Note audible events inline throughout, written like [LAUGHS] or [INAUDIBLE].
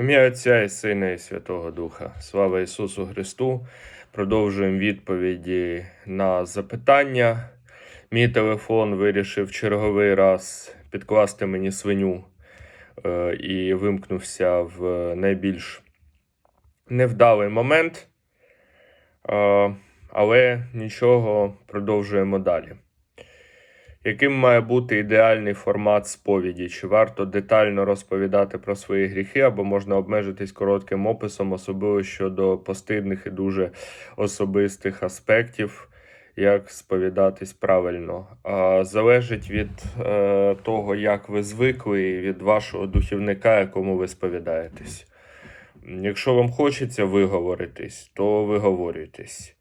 Ім'я Отця і Сина і Святого Духа. Слава Ісусу Христу. Продовжуємо відповіді на запитання. Мій телефон вирішив черговий раз підкласти мені свиню е, і вимкнувся в найбільш невдалий момент. Е, але нічого, продовжуємо далі. Яким має бути ідеальний формат сповіді? Чи варто детально розповідати про свої гріхи, або можна обмежитись коротким описом, особливо щодо постидних і дуже особистих аспектів, як сповідатись правильно? Залежить від е, того, як ви звикли, і від вашого духівника, якому ви сповідаєтесь. Якщо вам хочеться виговоритись, то виговорюйтесь.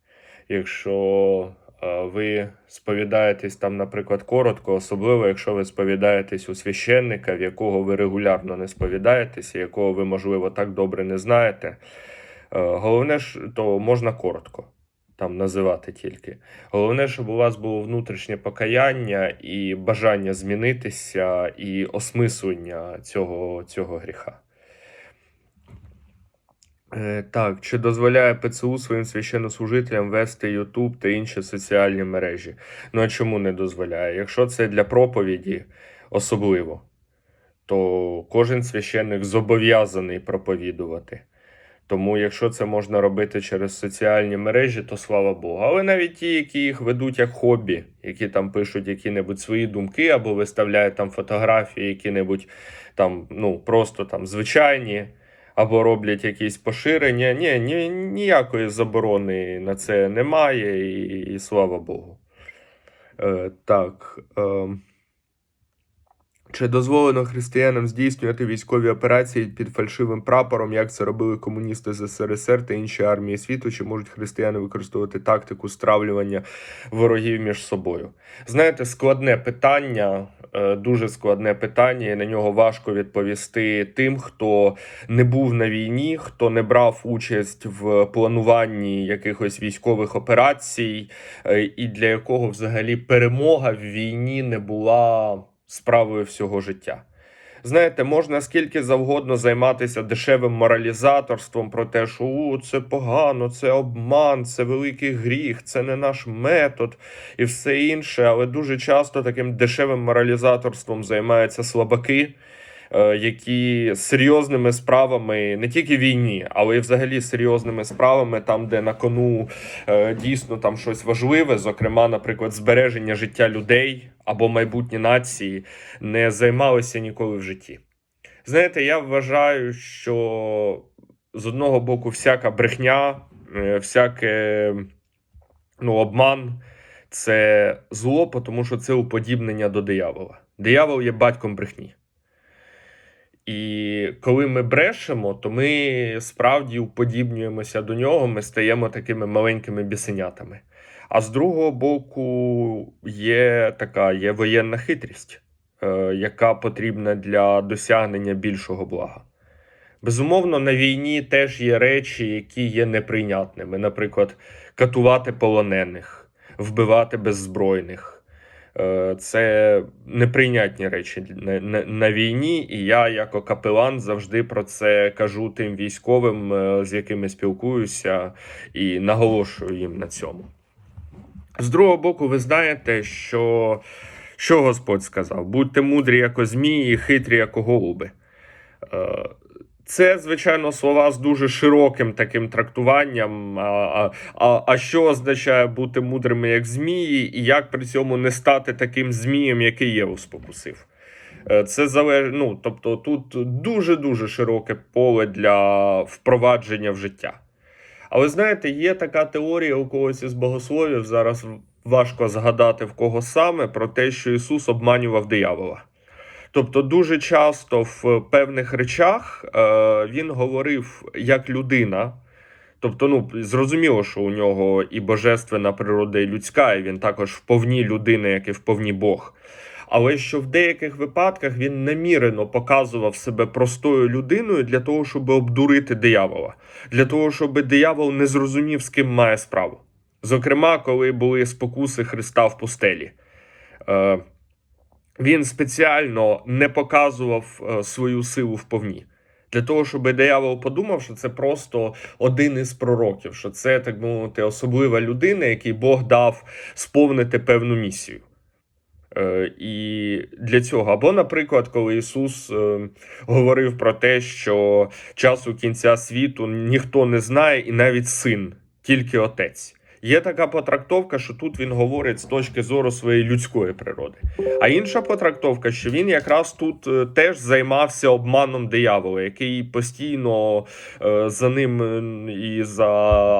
Якщо ви сповідаєтесь там, наприклад, коротко, особливо якщо ви сповідаєтесь у священника, в якого ви регулярно не сповідаєтеся, якого ви, можливо, так добре не знаєте. Е, Головне то можна коротко там називати тільки. Головне, щоб у вас було внутрішнє покаяння і бажання змінитися, і осмислення цього, цього гріха. Е, Так, чи дозволяє ПЦУ своїм священнослужителям вести YouTube та інші соціальні мережі? Ну а чому не дозволяє? Якщо це для проповіді особливо, то кожен священник зобов'язаний проповідувати. Тому, якщо це можна робити через соціальні мережі, то слава Богу. Але навіть ті, які їх ведуть як хобі, які там пишуть які-небудь свої думки або виставляють там фотографії, які-небудь там, ну, просто там звичайні або роблять якісь поширення. Ні, ні, ніякої заборони на це немає, і, і слава Богу. Е, так. Е, чи дозволено християнам здійснювати військові операції під фальшивим прапором, як це робили комуністи з СРСР та інші армії світу? Чи можуть християни використовувати тактику стравлювання ворогів між собою? Знаєте, складне питання, е, дуже складне питання, і на нього важко відповісти тим, хто не був на війні, хто не брав участь в плануванні якихось військових операцій, е, і для якого взагалі перемога в війні не була справою всього життя. Знаєте, можна скільки завгодно займатися дешевим моралізаторством про те, що «У, це погано, це обман, це великий гріх, це не наш метод і все інше. Але дуже часто таким дешевим моралізаторством займаються слабаки, які серйозними справами не тільки війні, але й взагалі серйозними справами, там, де на кону е, дійсно там щось важливе, зокрема, наприклад, збереження життя людей або майбутні нації, не займалися ніколи в житті. Знаєте, я вважаю, що з одного боку всяка брехня, е, всяке ну, обман це зло, тому що це уподібнення до диявола. Диявол є батьком брехні. І коли ми брешемо, то ми справді уподібнюємося до нього, ми стаємо такими маленькими бісенятами. А з другого боку, є така є воєнна хитрість, е, яка потрібна для досягнення більшого блага. Безумовно, на війні теж є речі, які є неприйнятними. Наприклад, катувати полонених, вбивати беззбройних. Е, Це неприйнятні речі на, війні, і я, як капелан, завжди про це кажу тим військовим, е, з якими спілкуюся, і наголошую їм на цьому. З другого боку, ви знаєте, що, що Господь сказав: будьте мудрі, як змії, хитрі, як голуби. Це, звичайно, слова з дуже широким таким трактуванням. А, а, а що означає бути мудрими як змії, і як при цьому не стати таким змієм, який Єву спокусив? Е, Це залежить, ну, тобто тут дуже-дуже широке поле для впровадження в життя. Але знаєте, є така теорія у когось із богословів, зараз важко згадати в кого саме, про те, що Ісус обманював диявола. Тобто, дуже часто в певних речах е, він говорив як людина. Тобто, ну зрозуміло, що у нього і божественна природа, і людська, і він також вповні людина, як і вповні Бог. Але що в деяких випадках він намірено показував себе простою людиною для того, щоб обдурити диявола, для того, щоб диявол не зрозумів, з ким має справу. Зокрема, коли були спокуси Христа в пустелі. Е, він спеціально не показував е, свою силу вповні. Для того, щоб диявол подумав, що це просто один із пророків, що це, так мовити, особлива людина, якій Бог дав сповнити певну місію. Е, і для цього, або, наприклад, коли Ісус е, говорив про те, що часу кінця світу ніхто не знає, і навіть син, тільки отець. Є така потрактовка, що тут він говорить з точки зору своєї людської природи. А інша потрактовка, що він якраз тут е, теж займався обманом диявола, який постійно е, за ним е, і за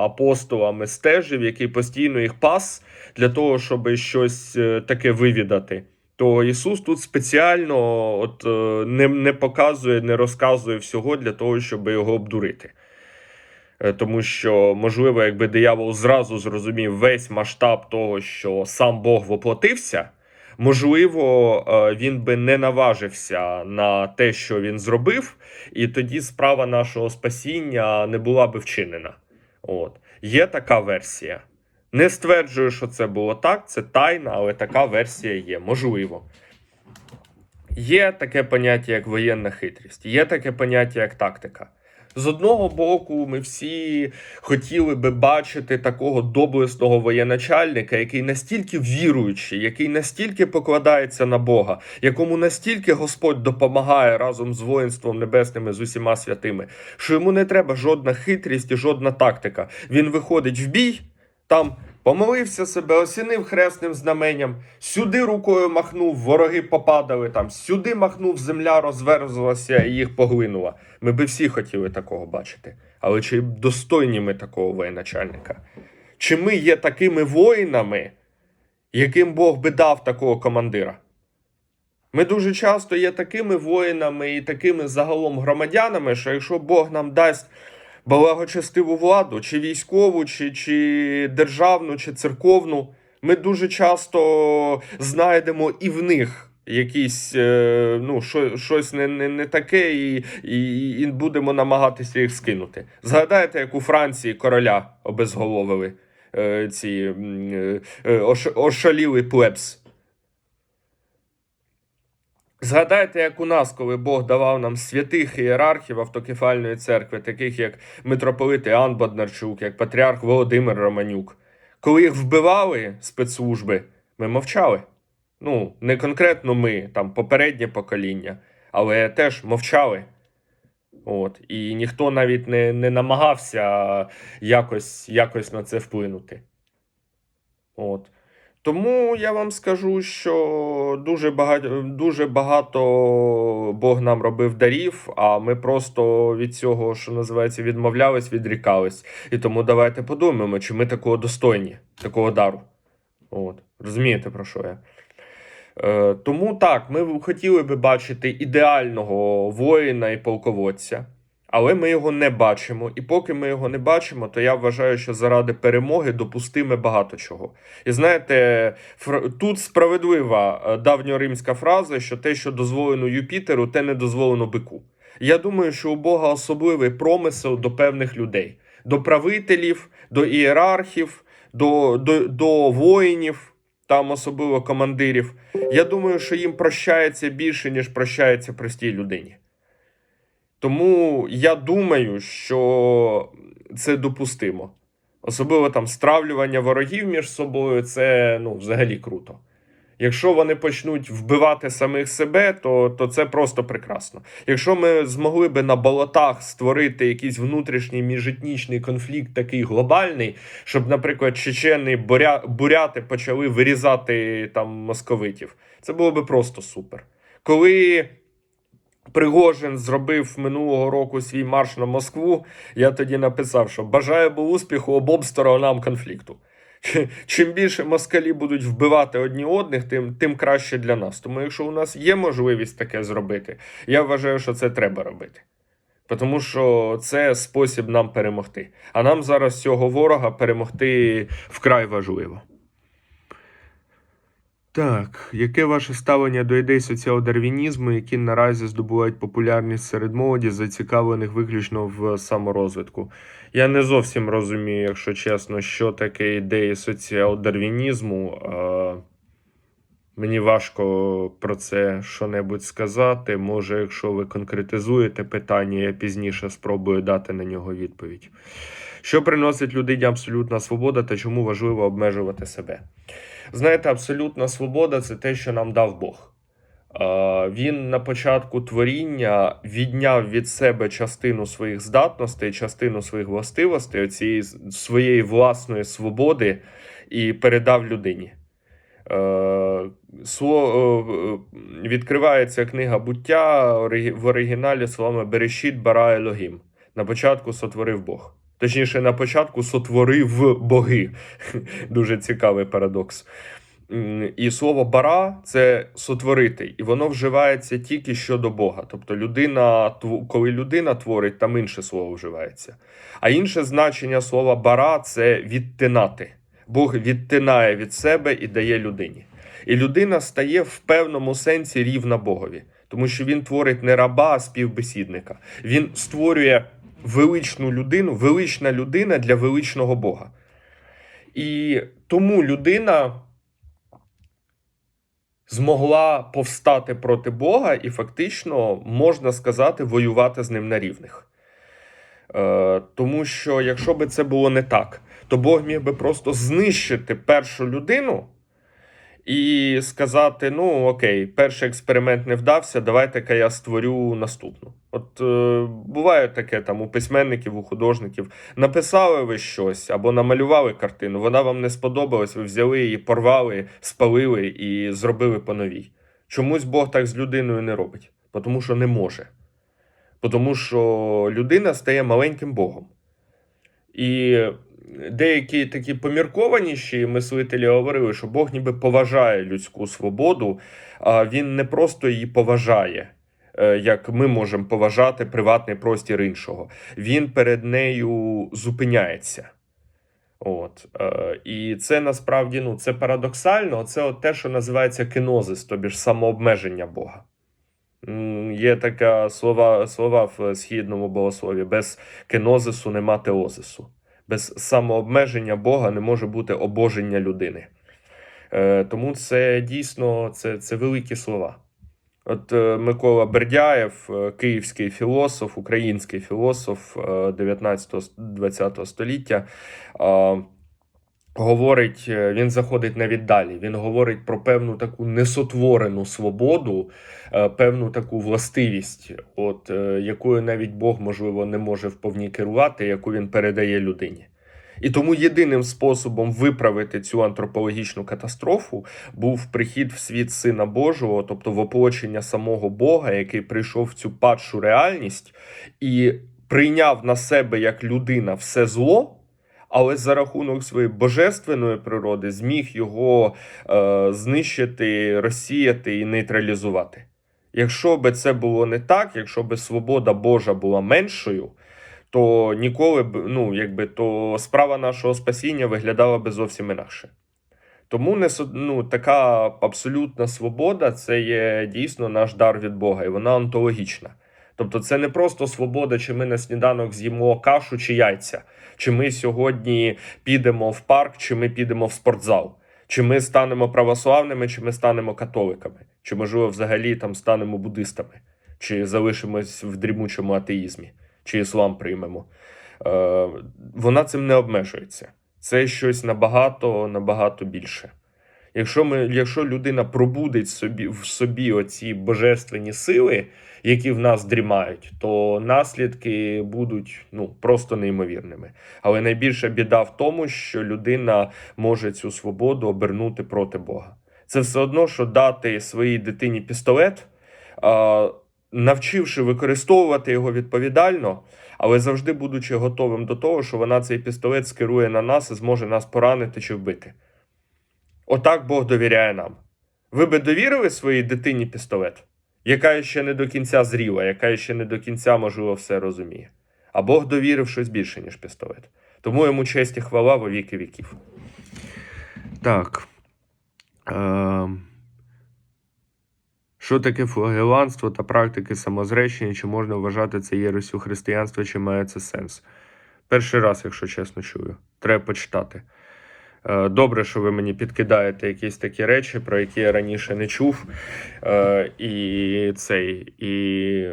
апостолами стежив, який постійно їх пас для того, щоб щось таке вивідати. То Ісус тут спеціально от, не, не показує, не розказує всього для того, щоб його обдурити. Е, Тому що, можливо, якби диявол зразу зрозумів весь масштаб того, що сам Бог воплотився, можливо, е, він би не наважився на те, що він зробив, і тоді справа нашого спасіння не була би вчинена. От. Є така версія. Не стверджую, що це було так, це тайна, але така версія є. Можливо. Є таке поняття, як воєнна хитрість, є таке поняття, як тактика. З одного боку, ми всі хотіли би бачити такого доблесного воєначальника, який настільки віруючий, який настільки покладається на Бога, якому настільки Господь допомагає разом з воїнством небесним і з усіма святими, що йому не треба жодна хитрість і жодна тактика. Він виходить в бій, там помолився себе, осінив хресним знаменням, сюди рукою махнув, вороги попадали там, сюди махнув, земля розверзлася і їх поглинула. Ми би всі хотіли такого бачити. Але чи достойні ми такого воєначальника? Чи ми є такими воїнами, яким Бог би дав такого командира? Ми дуже часто є такими воїнами і такими загалом громадянами, що якщо Бог нам дасть благочестиву владу, чи військову, чи, чи державну, чи церковну, ми дуже часто знайдемо і в них якісь е, ну, що, щось не, не, не таке, і, і, і будемо намагатися їх скинути. Згадайте, як у Франції короля обезголовили е, ці е, ош, ошалілий плебс. Згадайте, як у нас, коли Бог давав нам святих ієрархів автокефальної церкви, таких як митрополит Іоанн Боднарчук, як патріарх Володимир Романюк. Коли їх вбивали спецслужби, ми мовчали. Ну, не конкретно ми, там попереднє покоління, але теж мовчали. От. І ніхто навіть не, не намагався якось, якось на це вплинути. От. Тому я вам скажу, що дуже багато, дуже багато Бог нам робив дарів, а ми просто від цього, що називається, відмовлялись, відрікались. І тому давайте подумаємо, чи ми такого достойні, такого дару. От. Розумієте, про що я? Е, тому так, ми хотіли би бачити ідеального воїна і полководця, але ми його не бачимо. І поки ми його не бачимо, то я вважаю, що заради перемоги допустиме багато чого. І знаєте, тут справедлива е, давньоримська фраза, що те, що дозволено Юпітеру, те не дозволено бику. Я думаю, що у Бога особливий промисел до певних людей, до правителів, до ієрархів, до, до, до воїнів, там особливо командирів. Я думаю, що їм прощається більше, ніж прощається простій людині. Тому я думаю, що це допустимо. Особливо там стравлювання ворогів між собою це ну, взагалі круто. Якщо вони почнуть вбивати самих себе, то, то це просто прекрасно. Якщо ми змогли би на болотах створити якийсь внутрішній міжетнічний конфлікт, такий глобальний, щоб, наприклад, чечени буря, буряти почали вирізати там московитів, це було би просто супер. Коли Пригожин зробив минулого року свій марш на Москву, я тоді написав, що бажаю бо успіху обом сторонам конфлікту. [LAUGHS] Чим більше москалі будуть вбивати одні одних, тим, тим краще для нас. Тому якщо у нас є можливість таке зробити, я вважаю, що це треба робити. Тому що це спосіб нам перемогти. А нам зараз цього ворога перемогти вкрай важливо. Так, яке ваше ставлення до ідей соціал-дарвінізму, які наразі здобувають популярність серед молоді, зацікавлених виключно в саморозвитку? Я не зовсім розумію, якщо чесно, що таке ідеї соціал-дарвінізму. Мені важко про це що-небудь сказати. Може, якщо ви конкретизуєте питання, я пізніше спробую дати на нього відповідь. Що приносить людині абсолютна свобода та чому важливо обмежувати себе? Знаєте, абсолютна свобода це те, що нам дав Бог. Е, Він на початку творіння відняв від себе частину своїх здатностей, частину своїх властивостей, цієї своєї власної свободи і передав людині. Е, сло- е, Відкривається книга буття в оригіналі словами Берешіт бара Елогім. На початку сотворив Бог. Точніше, на початку сотворив боги. [LAUGHS] Дуже цікавий парадокс. І слово бара це сотворити, і воно вживається тільки щодо Бога. Тобто, людина, коли людина творить, там інше слово вживається. А інше значення слова бара це відтинати. Бог відтинає від себе і дає людині. І людина стає в певному сенсі рівна Богові, тому що він творить не раба, а співбесідника. Він створює величну людину, велична людина для величного Бога. І тому людина змогла повстати проти Бога і фактично, можна сказати, воювати з ним на рівних. Е, тому що якщо би це було не так, то Бог міг би просто знищити першу людину і сказати: ну окей, перший експеримент не вдався, давайте-ка я створю наступну. От е, буває таке там у письменників, у художників. Написали ви щось або намалювали картину, вона вам не сподобалась, ви взяли її, порвали, спалили і зробили по новій. Чомусь Бог так з людиною не робить, тому що не може. Тому що людина стає маленьким Богом. І деякі такі поміркованіші мислителі говорили, що Бог ніби поважає людську свободу, а він не просто її поважає, е, як ми можемо поважати приватний простір іншого. Він перед нею зупиняється. От. Е, і це насправді ну, це парадоксально, це от те, що називається кенозис, тобі ж самообмеження Бога. Є така слова, слова в східному богослові: без кенозису нема теозису. Без самообмеження Бога не може бути обоження людини. Е, тому це дійсно це, це великі слова. От е, Микола Бердяєв, е, київський філософ, український філософ 19-20 століття, е, говорить, е, він заходить навіть далі. Він говорить про певну таку несотворену свободу, е, певну таку властивість, от, е, якою навіть Бог, можливо, не може вповні керувати, яку він передає людині. І тому єдиним способом виправити цю антропологічну катастрофу був прихід в світ Сина Божого, тобто воплочення самого Бога, який прийшов в цю падшу реальність і прийняв на себе як людина все зло, але за рахунок своєї божественної природи зміг його е, знищити, розсіяти і нейтралізувати. Якщо би це було не так, якщо би свобода Божа була меншою, то ніколи б, ну, якби, то справа нашого спасіння виглядала би зовсім інакше. Тому не, ну, така абсолютна свобода це є дійсно наш дар від Бога, і вона онтологічна. Тобто, це не просто свобода, чи ми на сніданок з'їмо кашу чи яйця, чи ми сьогодні підемо в парк, чи ми підемо в спортзал, чи ми станемо православними, чи ми станемо католиками, чи можливо взагалі там станемо буддистами, чи залишимось в дрімучому атеїзмі, чи іслам приймемо. Е, вона цим не обмежується. Це щось набагато набагато більше. Якщо, ми, якщо людина пробудить собі, в собі оці божественні сили, які в нас дрімають, то наслідки будуть ну, просто неймовірними. Але найбільша біда в тому, що людина може цю свободу обернути проти Бога. Це все одно, що дати своїй дитині пістолет, навчивши використовувати його відповідально, але завжди будучи готовим до того, що вона цей пістолет скерує на нас і зможе нас поранити чи вбити. Отак Бог довіряє нам. Ви би довірили своїй дитині пістолет, яка ще не до кінця зріла, яка ще не до кінця, можливо, все розуміє. А Бог довірив щось більше, ніж пістолет. Тому йому честь і хвала во віки віків. Так. Е... Що таке флагеланство та практики самозречення? Чи можна вважати це єресю християнства, чи має це сенс? Перший раз, якщо чесно чую. Треба почитати. Е, Добре, що ви мені підкидаєте якісь такі речі, про які я раніше не чув. Е, І цей, і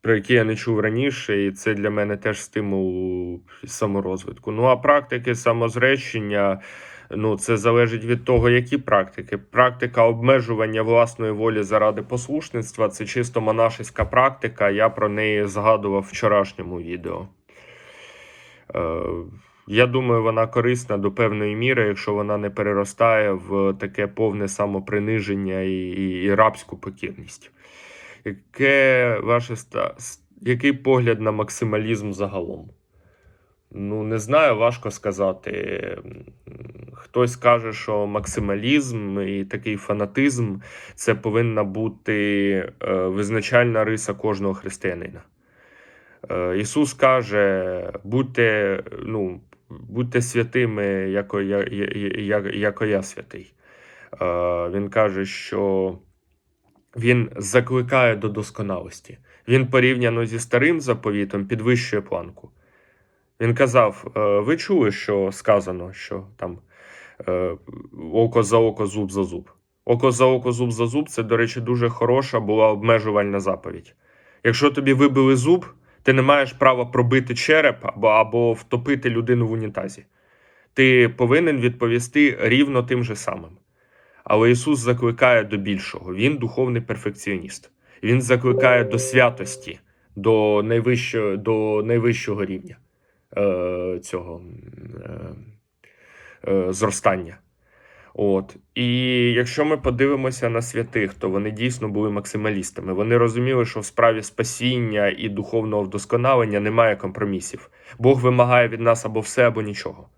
про які я не чув раніше, і це для мене теж стимул саморозвитку. Ну а практики самозречення. Ну, це залежить від того, які практики. Практика обмежування власної волі заради послушництва це чисто монашеська практика. Я про неї згадував вчорашньому відео. Е, я думаю, вона корисна до певної міри, якщо вона не переростає в таке повне самоприниження і, і, і рабську покірність. Яке ваше ста... який погляд на максималізм загалом? Ну, не знаю, важко сказати. Хтось каже, що максималізм і такий фанатизм це повинна бути е, визначальна риса кожного християнина. Е, Ісус каже: будьте, ну, будьте святими, як я, я, я, як я святий. Е, Він каже, що він закликає до досконалості. Він порівняно зі старим заповітом підвищує планку. Він казав: е, ви чули, що сказано, що там е, око за око, зуб за зуб. Око за око, зуб за зуб це, до речі, дуже хороша була обмежувальна заповідь. Якщо тобі вибили зуб, ти не маєш права пробити череп або, або втопити людину в унітазі. Ти повинен відповісти рівно тим же самим. Але Ісус закликає до більшого. Він духовний перфекціоніст. Він закликає до святості, до найвищого, до найвищого рівня е, цього е, е, зростання. От. І якщо ми подивимося на святих, то вони дійсно були максималістами. Вони розуміли, що в справі спасіння і духовного вдосконалення немає компромісів. Бог вимагає від нас або все, або нічого.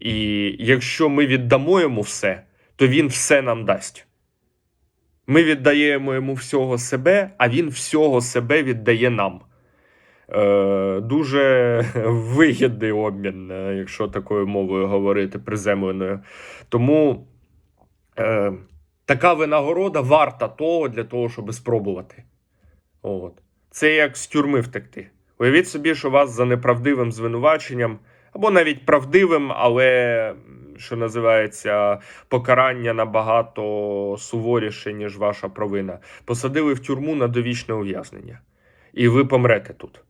І якщо ми віддамо йому все, то він все нам дасть. Ми віддаємо йому всього себе, а він всього себе віддає нам. Е, дуже [LAUGHS] вигідний обмін, е, якщо такою мовою говорити, приземленою. Тому е, така винагорода варта того для того, щоб спробувати. От. Це як з тюрми втекти. Уявіть собі, що вас за неправдивим звинуваченням, або навіть правдивим, але, що називається, покарання набагато суворіше, ніж ваша провина, посадили в тюрму на довічне ув'язнення. І ви помрете тут.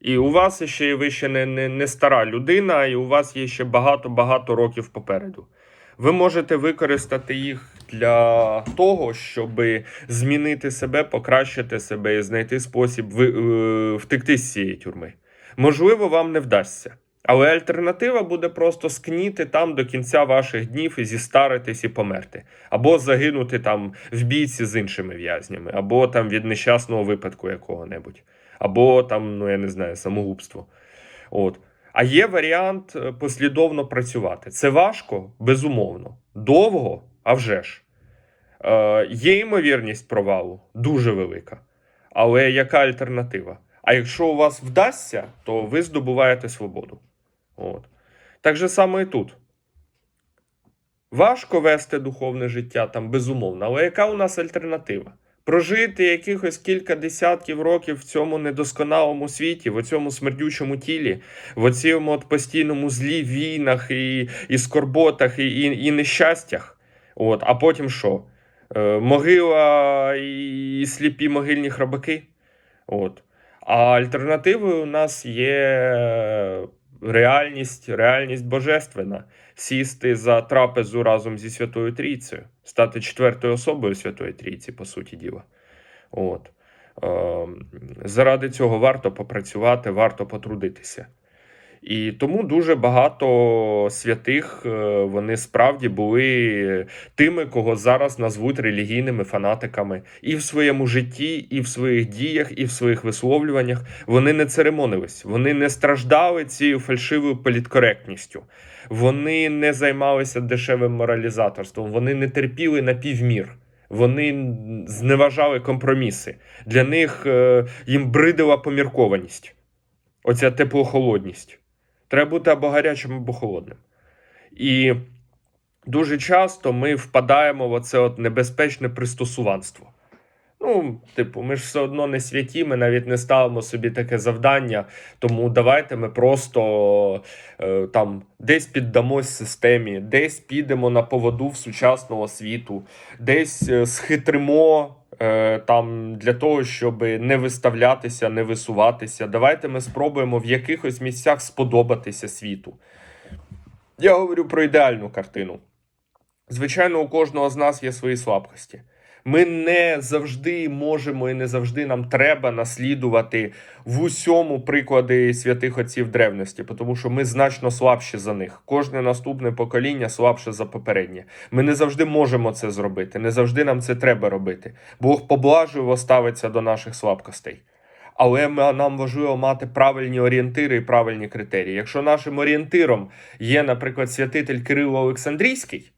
І у вас ще ви ще не, не, не стара людина, і у вас є ще багато-багато років попереду. Ви можете використати їх для того, щоб змінити себе, покращити себе і знайти спосіб е, втекти з цієї тюрми. Можливо, вам не вдасться. Але альтернатива буде просто скніти там до кінця ваших днів і зістаритись і померти, або загинути там в бійці з іншими в'язнями, або там від нещасного випадку якого-небудь, або там, ну я не знаю, самогубство. От. А є варіант е, послідовно працювати. Це важко, безумовно. Довго, а вже ж. Е, є ймовірність провалу, дуже велика. Але яка альтернатива? А якщо у вас вдасться, то ви здобуваєте свободу. От. Так же само і тут. Важко вести духовне життя там, безумовно, але яка у нас альтернатива? Прожити якихось кілька десятків років в цьому недосконалому світі, в цьому смердючому тілі, в цьому от постійному злі, війнах і, і скорботах, і, і, і нещастях. От, а потім що? Е, могила і сліпі могильні храбаки. От. А альтернативою у нас є реальність, реальність божественна. Сісти за трапезу разом зі Святою Трійцею, стати четвертою особою Святої Трійці, по суті діла. От. Е, заради цього варто попрацювати, варто потрудитися. І тому дуже багато святих е, вони справді були тими, кого зараз назвуть релігійними фанатиками, і в своєму житті, і в своїх діях, і в своїх висловлюваннях вони не церемонились, вони не страждали цією фальшивою політкоректністю, вони не займалися дешевим моралізаторством, вони не терпіли на півмір. Вони зневажали компроміси. Для них е, їм бридила поміркованість, оця теплохолодність. Треба бути або гарячим, або холодним. І дуже часто ми впадаємо в оце от небезпечне пристосуванство. Ну, типу, ми ж все одно не святі, ми навіть не ставимо собі таке завдання. Тому давайте ми просто е, там десь піддамось системі, десь підемо на поводу в сучасного світу, десь е, схитримо. е, Там для того, щоб не виставлятися, не висуватися. Давайте ми спробуємо в якихось місцях сподобатися світу. Я говорю про ідеальну картину. Звичайно, у кожного з нас є свої слабкості. Ми не завжди можемо і не завжди нам треба наслідувати в усьому приклади святих отців древності, тому що ми значно слабші за них. Кожне наступне покоління слабше за попереднє. Ми не завжди можемо це зробити, не завжди нам це треба робити. Бог поблажливо ставиться до наших слабкостей. Але нам важливо мати правильні орієнтири і правильні критерії. Якщо нашим орієнтиром є, наприклад, святитель Кирило Олександрійський,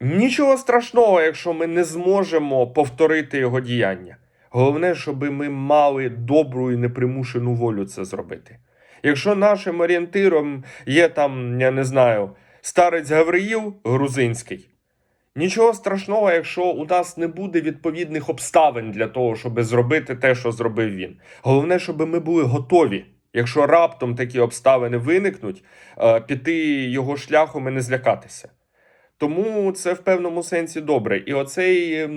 нічого страшного, якщо ми не зможемо повторити його діяння. Головне, щоб ми мали добру і непримушену волю це зробити. Якщо нашим орієнтиром є там, я не знаю, старець Гавриїл грузинський, нічого страшного, якщо у нас не буде відповідних обставин для того, щоб зробити те, що зробив він. Головне, щоб ми були готові. Якщо раптом такі обставини виникнуть, е, піти його шляхом і не злякатися. Тому це в певному сенсі добре. І оцей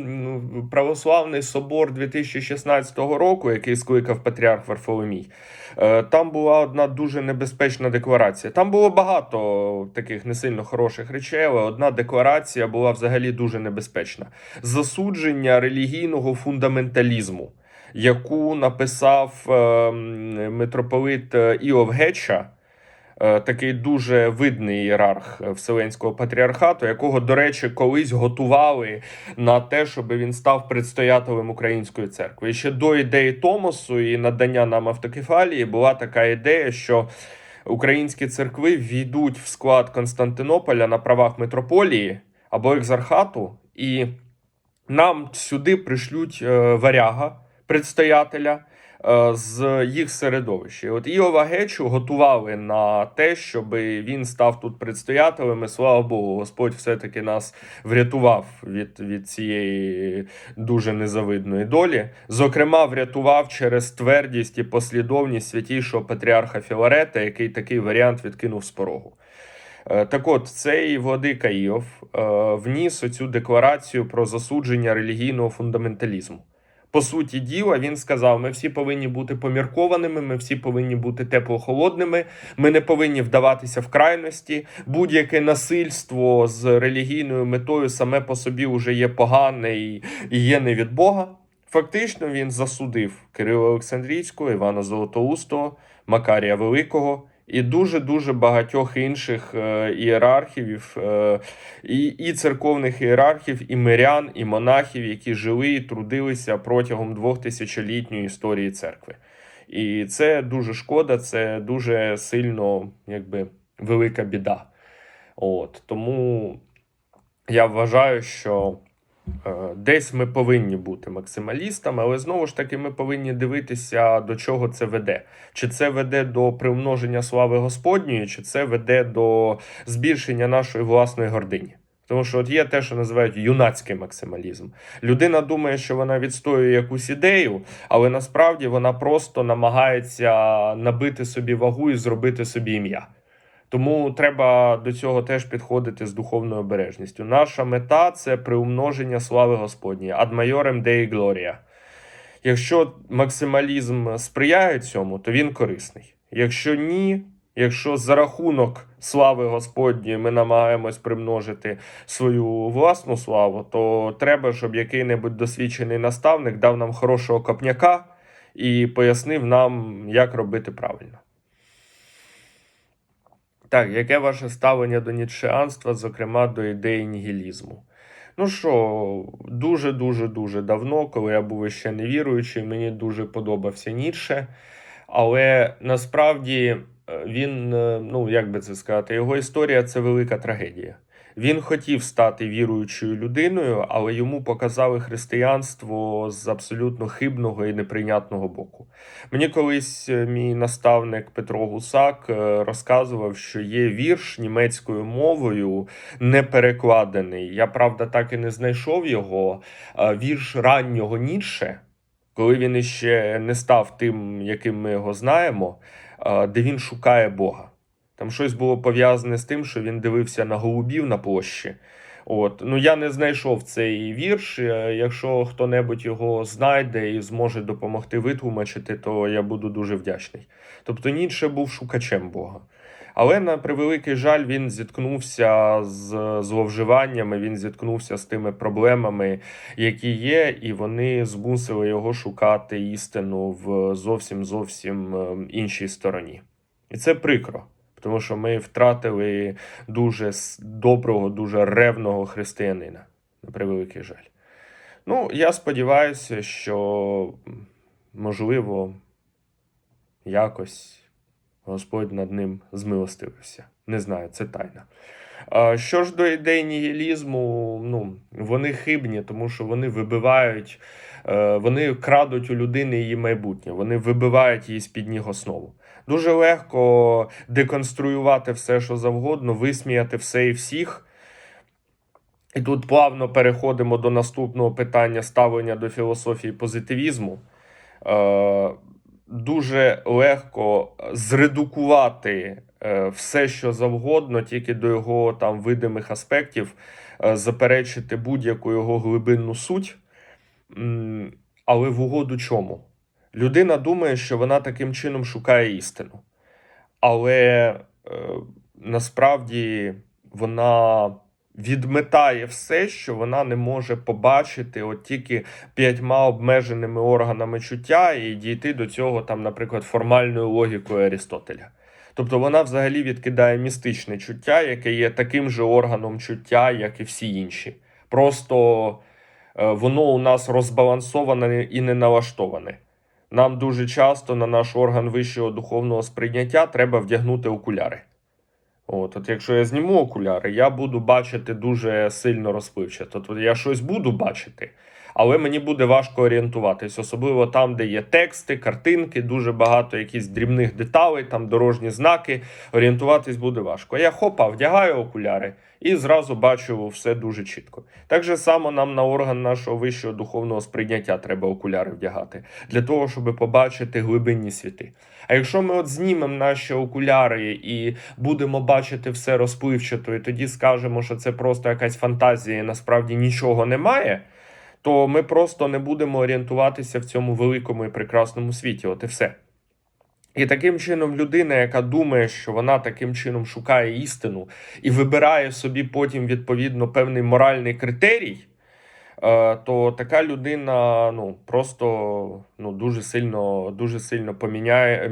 православний собор 2016 року, який скликав патріарх Варфоломій, е, там була одна дуже небезпечна декларація. Там було багато таких не сильно хороших речей, але одна декларація була взагалі дуже небезпечна: засудження релігійного фундаменталізму, яку написав е, митрополит е, Іов Геча. Е, такий дуже видний ієрарх е, Вселенського патріархату, якого, до речі, колись готували на те, щоб він став предстоятелем української церкви. І ще до ідеї Томосу і надання нам автокефалії була така ідея, що українські церкви війдуть в склад Константинополя на правах митрополії або екзархату, і нам сюди пришлють е, варяга, предстоятеля з їх середовища. От Іова Гечу готували на те, щоб він став тут предстоятелем. І слава Богу, Господь все-таки нас врятував від, від цієї дуже незавидної долі. Зокрема, врятував через твердість і послідовність святійшого патріарха Філарета, який такий варіант відкинув з порогу. Е, Так от, цей владика Іов е, вніс оцю декларацію про засудження релігійного фундаменталізму. По суті діла, він сказав: ми всі повинні бути поміркованими, ми всі повинні бути теплохолодними, ми не повинні вдаватися в крайності. Будь-яке насильство з релігійною метою саме по собі вже є погане і, є не від Бога. Фактично він засудив Кирила Олександрійського, Івана Золотоустого, Макарія Великого і дуже дуже багатьох інших е, ієрархів, е, і, і церковних ієрархів, і мирян, і монахів, які жили і трудилися протягом двох тисячолітньої історії церкви. І це дуже шкода, це дуже сильно, якби велика біда. От тому я вважаю, що Десь ми повинні бути максималістами, але знову ж таки ми повинні дивитися, до чого це веде. Чи це веде до примноження слави Господньої, чи це веде до збільшення нашої власної гордині. Тому що от є те, що називають юнацький максималізм. Людина думає, що вона відстоює якусь ідею, але насправді вона просто намагається набити собі вагу і зробити собі ім'я. Тому треба до цього теж підходити з духовною обережністю. Наша мета це приумноження слави Господньої, ad majorem Dei gloria. Якщо максималізм сприяє цьому, то він корисний. Якщо ні, якщо за рахунок слави Господньої ми намагаємось примножити свою власну славу, то треба, щоб який-небудь досвідчений наставник дав нам хорошого копняка і пояснив нам, як робити правильно. Так, яке ваше ставлення до ніцшеанства, зокрема до ідеї нігілізму? Ну що, дуже дуже давно, коли я був ще невіруючий, мені дуже подобався Ніцше. Але насправді е, він, е, ну як би це сказати, його історія це велика трагедія. Він хотів стати віруючою людиною, але йому показали християнство з абсолютно хибного і неприйнятного боку. Мені колись е, мій наставник Петро Гусак е, розказував, що є вірш німецькою мовою не перекладений. Я правда так і не знайшов його. Вірш раннього Ніцше, коли він іще не став тим, яким ми його знаємо, де він шукає Бога. Там щось було пов'язане з тим, що він дивився на голубів на площі. От. Ну, я не знайшов цей вірш. Е, Якщо хто-небудь його знайде і зможе допомогти витлумачити, то я буду дуже вдячний. Тобто Ніцше був шукачем Бога. Але на превеликий жаль, він зіткнувся з зловживаннями, він зіткнувся з тими проблемами, які є, і вони змусили його шукати істину в зовсім зовсім е, іншій стороні. І це прикро. Тому що ми втратили дуже доброго, дуже ревного християнина, на превеликий жаль. Ну, я сподіваюся, що можливо якось Господь над ним змилостивився. Не знаю, це тайна. Що ж до ідей нігілізму, ну, вони хибні, тому що вони вибивають, е, вони крадуть у людини її майбутнє, вони вибивають її з-під ніг основу. Дуже легко деконструювати все, що завгодно, висміяти все і всіх. І тут плавно переходимо до наступного питання ставлення до філософії позитивізму. Е, дуже легко зредукувати е, все, що завгодно, тільки до його там видимих аспектів, е, заперечити будь-яку його глибинну суть. Але в угоду чому? Людина думає, що вона таким чином шукає істину. Але е, насправді вона відметає все, що вона не може побачити от тільки п'ятьма обмеженими органами чуття і дійти до цього, там, наприклад, формальною логікою Арістотеля. Тобто вона взагалі відкидає містичне чуття, яке є таким же органом чуття, як і всі інші. Просто е, воно у нас розбалансоване і не налаштоване. Нам дуже часто на наш орган вищого духовного сприйняття треба вдягнути окуляри. От, от якщо я зніму окуляри, я буду бачити дуже сильно розпливчато. Тобто я щось буду бачити, але мені буде важко орієнтуватись, особливо там, де є тексти, картинки, дуже багато якихось дрібних деталей, там дорожні знаки. Орієнтуватись буде важко. Я хопа, вдягаю окуляри і зразу бачу все дуже чітко. Так же само нам на орган нашого вищого духовного сприйняття треба окуляри вдягати для того, щоб побачити глибинні світи. А якщо ми от знімемо наші окуляри і будемо бачити все розпливчато, і тоді скажемо, що це просто якась фантазія, і насправді нічого немає, то ми просто не будемо орієнтуватися в цьому великому і прекрасному світі. От і все. І таким чином людина, яка думає, що вона таким чином шукає істину і вибирає собі потім відповідно певний моральний критерій, е, то така людина ну, просто ну, дуже сильно, дуже сильно поміняє,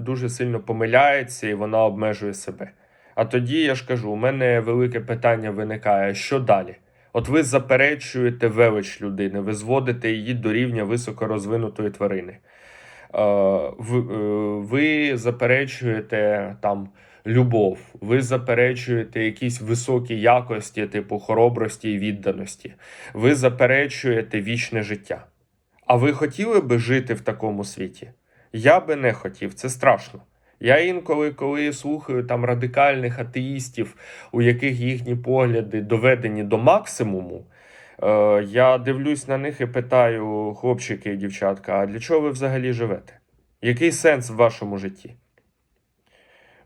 дуже сильно помиляється і вона обмежує себе. А тоді я ж кажу, у мене велике питання виникає: що далі? От ви заперечуєте велич людини, ви зводите її до рівня високорозвинутої тварини. Е, е, ви заперечуєте там любов, ви заперечуєте якісь високі якості, типу хоробрості і відданості, ви заперечуєте вічне життя. А ви хотіли би жити в такому світі? Я би не хотів, це страшно. Я інколи, коли слухаю там радикальних атеїстів, у яких їхні погляди доведені до максимуму, е, я дивлюсь на них і питаю, хлопчики і дівчатка, а для чого ви взагалі живете? Який сенс в вашому житті?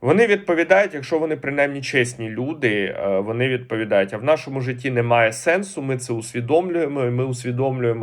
Вони відповідають, якщо вони принаймні чесні люди, е, вони відповідають: а в нашому житті немає сенсу, ми це усвідомлюємо, і ми усвідомлюємо.